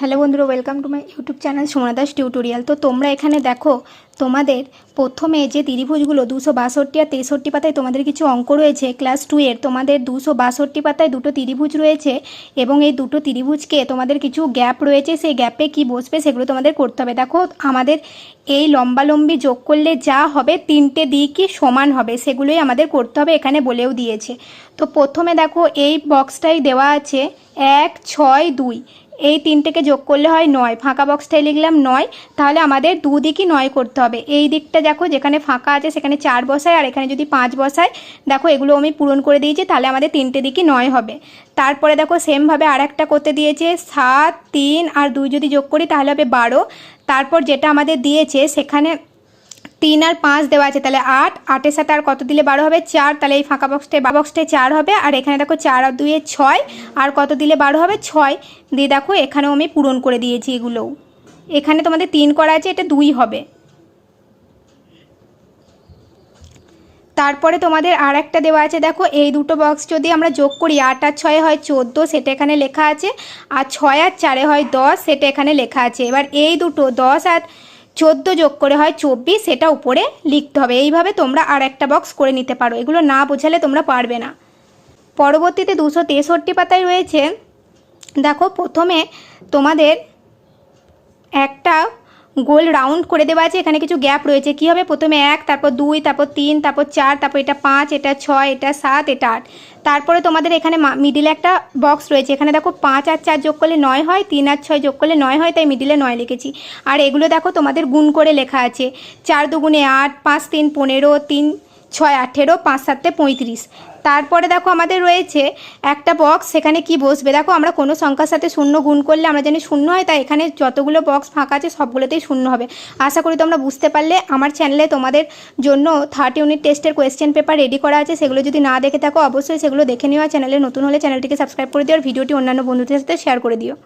Hello বন্ধুরা welcome to my YouTube channel Somna Das tutorial তো তোমরা এখানে দেখো, তোমাদের প্রথমে যে ত্রিভুজগুলো, দুশো বাষট্টি আর তেষট্টি পাতায় তোমাদের কিছু অঙ্ক রয়েছে ক্লাস টু এর, তোমাদের দুশো বাষট্টি পাতায় দুটো ত্রিভুজ রয়েছে এবং এই দুটো ত্রিভুজকে তোমাদের কিছু গ্যাপ রয়েছে, সেই গ্যাপে কি বসবে সেগুলো তোমাদের করতে হবে। দেখো, আমাদের এই লম্বালম্বি যোগ করলে যা হবে, তিনটে দিকই সমান হবে, সেগুলোই আমাদের করতে হবে, এখানে বলেও দিয়েছে। তো প্রথমে দেখো, এই বক্সটাই দেওয়া আছে, এক, ছয়, দুই। এই তিনটেকে যোগ করলে হয় নয়। ফাঁকা বক্সটায় লিখলাম নয়, তাহলে আমাদের দুদিকই নয় করতে হবে। এই দিকটা দেখো যেখানে ফাঁকা আছে সেখানে চার বসায়, আর এখানে যদি পাঁচ বসায়, দেখো এগুলো আমি পূরণ করে দিয়েছি, তাহলে আমাদের তিনটে দিকই নয় হবে। তারপরে দেখো সেমভাবে আর একটা করতে দিয়েছে, সাত, তিন আর দুই যদি যোগ করি তাহলে হবে বারো। তারপর যেটা আমাদের দিয়েছে সেখানে তিন আর পাঁচ দেওয়া আছে, তাহলে আট। আটের সাথে আর কত দিলে বারো হবে? চার। তাহলে এই ফাঁকা বক্সটায় বক্সটায় চার হবে। আর এখানে দেখো চার আর দুইয়ে ছয়। আর কত দিলে বারো হবে? ছয়। দিয়ে দেখো এখানেও আমি পূরণ করে দিয়েছি এগুলোও। এখানে তোমাদের তিন করা আছে, এটা দুই হবে। তারপরে তোমাদের আর একটা দেওয়া আছে, দেখো এই দুটো বক্স যদি আমরা যোগ করি, আট আর ছয়ে হয় চোদ্দ, সেটা এখানে লেখা আছে। আর ছয় আর চারে হয় দশ, সেটা এখানে লেখা আছে। এবার এই দুটো দশ আর চোদ্দ যোগ করে হয় চব্বিশ, সেটা উপরে লিখতে হবে। এইভাবে তোমরা আর একটা বক্স করে নিতে পারো। এগুলো না বোঝালে তোমরা পারবে না। পরবর্তীতে দুশো তেষট্টি পাতায় রয়েছে, দেখো প্রথমে তোমাদের একটা গোল রাউন্ড করে দেওয়া আছে, এখানে কিছু গ্যাপ রয়েছে। কী হবে? প্রথমে এক, তারপর দুই, তারপর তিন, তারপর চার, তারপর এটা পাঁচ, এটা ছয়, এটা সাত, এটা আট। তারপরে তোমাদের এখানে মিডিলে একটা বক্স রয়েছে। এখানে দেখো পাঁচ আর চার যোগ করলে নয় হয়, তিন আর ছয় যোগ করলে নয় হয়, তাই মিডিলে নয় লিখেছি। আর এগুলো দেখো তোমাদের গুণ করে লেখা আছে। চার দুগুণে আট, পাঁচ, তিন, পনেরো, তিন ছয় আঠেরো, পাঁচ সাতে পঁয়ত্রিশ। তারপরে দেখো আমাদের রয়েছে একটা বক্স সেখানে কি বসবে? দেখো আমরা কোনো সংখ্যার সাথে শূন্য গুণ করলে আমরা জানি শূন্য হয়, তাই এখানে যতগুলো বক্স ফাঁকা আছে সবগুলোতেই শূন্য হবে। আশা করি তোমরা বুঝতে পারলে। আমার চ্যানেলে তোমাদের জন্য থার্ড ইউনিট টেস্টের কোয়েশ্চেন পেপার রেডি করা আছে। সেগুলো যদি না দেখে থাকো, অবশ্যই সেগুলো দেখে নেওয়া চ্যানেলে নতুন হলে চ্যানেলটিকে সাবস্ক্রাইব করে দিও আর ভিডিওটি অন্যান্য বন্ধুদের সাথে শেয়ার করে দিও।